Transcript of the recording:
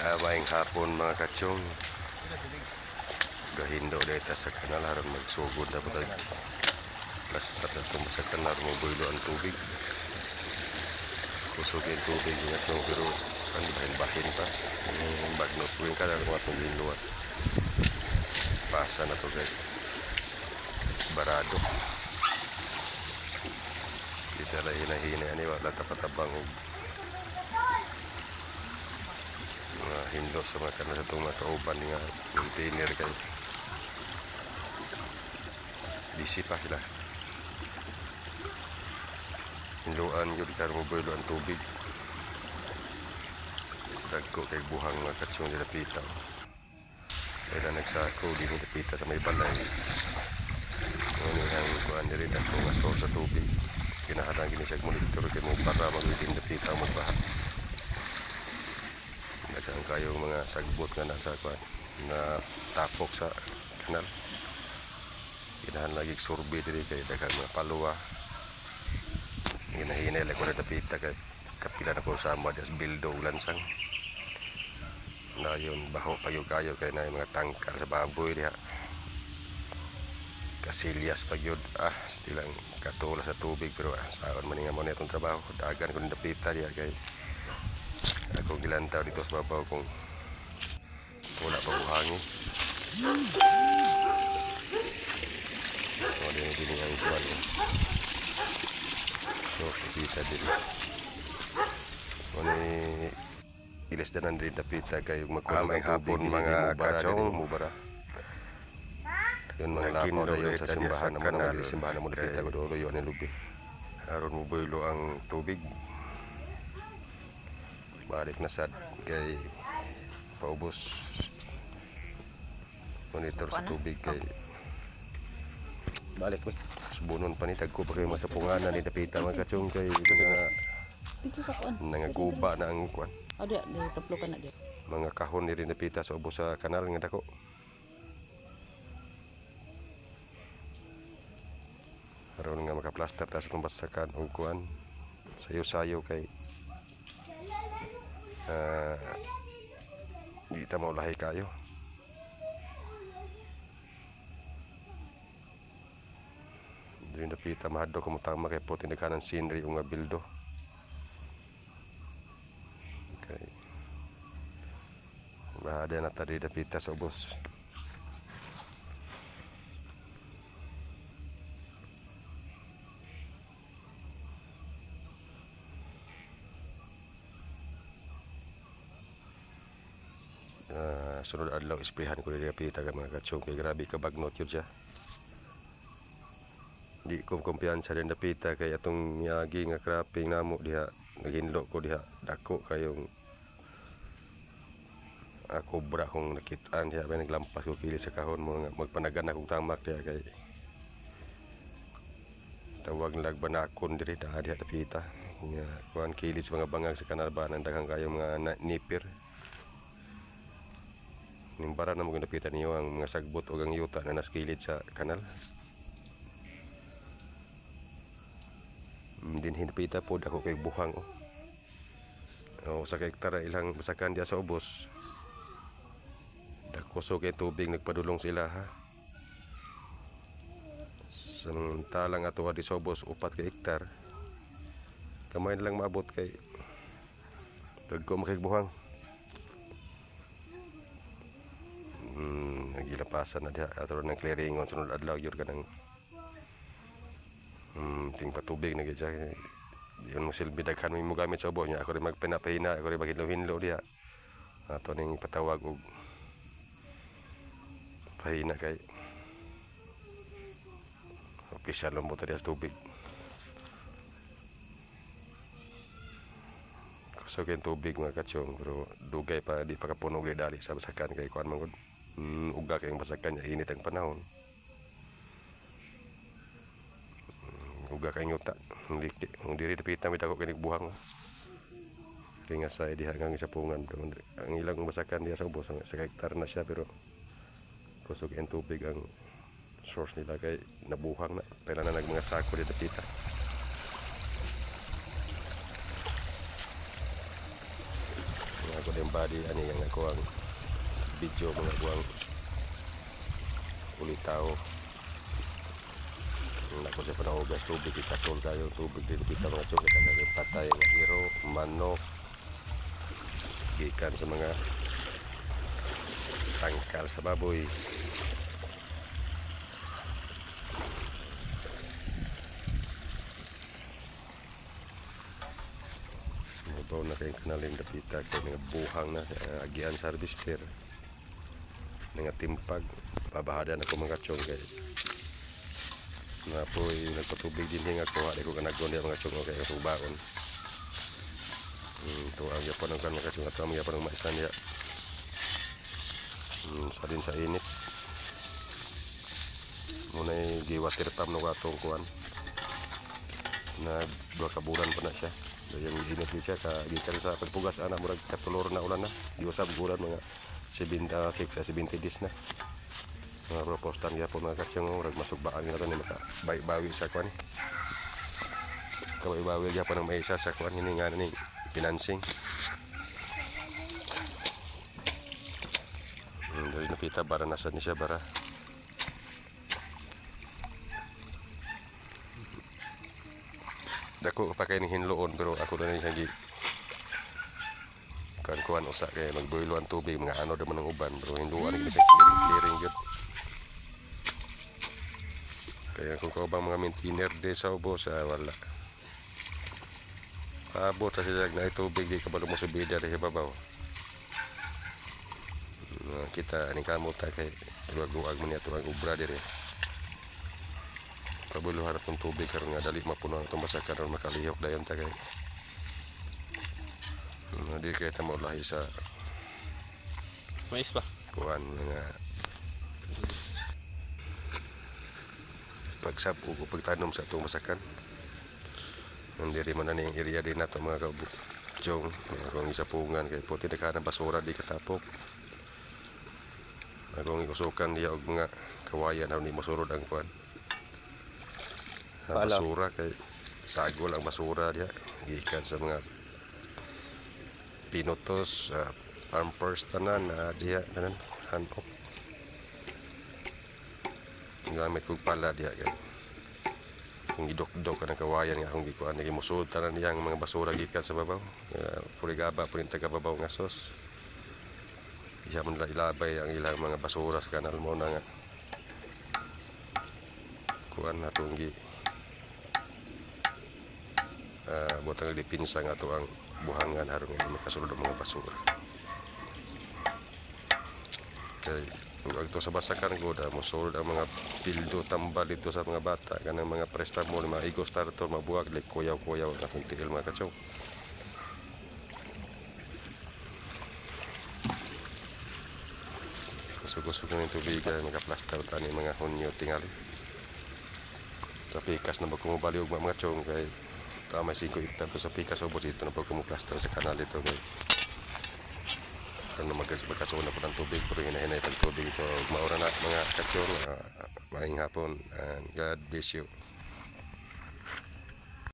Amayng hapon mga kachong. Gahindo dito sa kanal haron magsugod na po tayo. Plastar na sa kanal mabuilo ang tubig. Kusog yung tubig mga kachong pero ano bahin-bahin pa. Yung bagnot po yung kanal mga itong ginluwa. Pasa na to guys. Barado. Kita ani wala tapatabang og mga hindo sa mga kanal sa itong mga kauban nga container kay busy pa sila. Hinduan yun karon mo ang tubig. Dagko kay buhang mga katsong nila pita. Kaya na nagsako di nila pita sa may balay. Ngunit ang kuhan nila dagko nga sa tubig. Kinahadang gini siya monitor kay mo para magiging dapita mo baha Daghang kayo mga sagbot nga nasa kwan na tapok sa kanal. Ginahan lagi survey diri kay daghang mga paluwa. Ginahinay lang ko na dapita kay kapila na ko sa amo das bildo ulansang. Na yun baho payo kayo kay na mga tangkar sa baboy diha. Kasilyas pag yun, ah, stilang katula sa tubig pero ah, saon man nga mo na itong trabaho. Dagan ko na dapita diha kay ako gilantaw dito sa babaw kung wala pa buhangin. So, din din ang kuwan ko. So, kita din. Ni ilis na nandrin na pita kayo magkulang hapon mga kachong mubara. Yun mga lakaw na yun sa simbahan na mga mga simbahan na mo na pita ko doon yun ang lubi. Aron mo boylo ang tubig balik na sad kay paubos monitor sa tubig kay balik mo. Subunon pa ni tagko pa kayo masapungan na ni dapita mga kachong kay sa kuan. nangaguba na ang kwan. Oh, di, taplo ka na di. mga kahon ni rin dapita sa ubos sa kanal nga dako. Aron nga makaplaster ta sa tumbasakan og kuan sayo-sayo kay ah di ta maulahi kayo Dili na pita mahadlo ko mutama kay puti na kanan scenery o nga bildo. Okay. Bahada na tadi na pita sa ubos. Ah, sunod adlaw isprihan ko dili pita ka mga katsong. Kay grabe ka bagnot yun siya. Di ko kumpiyansa din dapita kay atong yagi nga cropping namo diha. Naginlo ko diha. Dako kayong ako bra kung nakitaan diha. May naglampas ko kili sa kahon mo nga magpanagan akong tamak diha kay tawag nilag banakon diri diha diha dapita nga kuan kili sa mga bangag sa kanalbanan daghang kayo mga na- nipir nimbara na mo ginapitan niyo ang mga sagbot o ang yuta na naskilid sa kanal Mm, din hinapita po ako kay buhang oh. Oh, sa hektara ilang basakan diya sa ubos. Dako so kay tubig nagpadulong sila ha. Samantalang ato di sa ubos upat ka hektar. Kamay lang maabot kay dagko makigbuhang. Nagilapasan na diha ato ng clearingon sunod adlaw yun ka ng Hmm, ting patubig na gidya. Yun mo silbi daghan mo gamit sa ubo niya. Ako rin magpinapahina, ako rin maghinlo-hinlo diya. Ato ning patawag og pahina kay opisyal mo tadi sa tubig. So kay tubig mga katsong pero dugay pa di pa kapunog dali sa basakan kay kuan man Hmm, uga kay ang basakan niya init ang panahon. uga kay nguta hindi kung diri dapita mi dako kini buhang kay nga sa diha nga sa pungan ang ilang basakan diha sa ubos nga sa hektar na siya pero kusog ang tubig ang source nila kay nabuhang na. Pera na nag mga sako dito dapita mga ko yung body ani yang ako ang video mga buwang ulitaw Nako sa panahugas tubig itatol kayo tubig din kita mga chong kita kayo patay nga hero manok gikan sa mga tangkal sa baboy Mabaw na kayong kanaling dapita kay mga buhang na uh, agian sa harvester mga timpag babahada na ko mga chong kay na po nagpatubig din hinga ko hali ko kanagon diya mga chong kay kasong baon hmm, to ang yapon ang kan mga chong at ang maistan niya hmm, sa din sa init muna giwater tam no katong kuan. Na dua ka bulan pa na siya Dayang init siya ka gikan sa pagpugas ana murag katulor na ulan na di usab bulan mga 70 uh, 6 sa 70 days na. Mga propostan niya po mga kasyong murag masugbaan nila ni maka bawi sa kwan. Kaway bawi niya po ng may isa sa kwan hindi nga ni financing. Hmm, dari napita bara nasa ni siya bara. Dako pa kay ni hinloon pero ako na gi kan kuan usa kay magboilo ang tubig mga ano daman ng uban pero hinluan ni bisag clearing clearing gyud kaya kung kaubang mga maintainer de sa ubos ah, wala Paabot sa sila na tubig di kabalo mo subida di sa babaw Ah, kita aning kamot ta kay luwag-luwag man niya ang ubra dire kabuluhan atong tubig karon nga dali mapuno ang itong basa karon makalihok dayon ta kay uh, di kay ta maulahi sa Mais ba? kuan nga pagsab o pagtanom sa itong masakan. Nandiri man na ni area din nato mga kabuk jong mga kong isapungan kay puti na ka ng basura di katapok. Akong ikusukan diya og mga kawayan aron di mosurod ang kuan. Basura kay sagol ang basura diya gikan sa mga pinutos uh, pampers tanan na diya tanan hanok gamit kong pala diya kay kung idok-dok ka ng kawayan nga kung gikuan naging musud tanan niyang mga basura gikan sa babaw. Uh, purigaba purin taga babaw nga sos. Isa man ilabay ang ilang mga basura sa kanal mo na nga. Kuan na itong gi uh, butang dipinsa nga ito ang. Buhangan harong nga may kasulod ang mga basura kay kung ang ito sa basakan ko da musulod ang mga pildo tambal dito sa mga bata kanang mga prestamol mga ego starter mabuwag like kuyaw-kuyaw na kung tiil mga kachow gusto-gusto ko ng tubig ay nakaplaster tani mga hunyo tingali sa pikas na ba kumubali og mga chong kay tama 5 hektar sa pikas ubos ito na pag kumuplaster sa kanal ito kay ano mag magkasuna po ng tubig. Pero hinahinay tag tubig ito. Maura na mga kachong uh, maing hapon and God bless you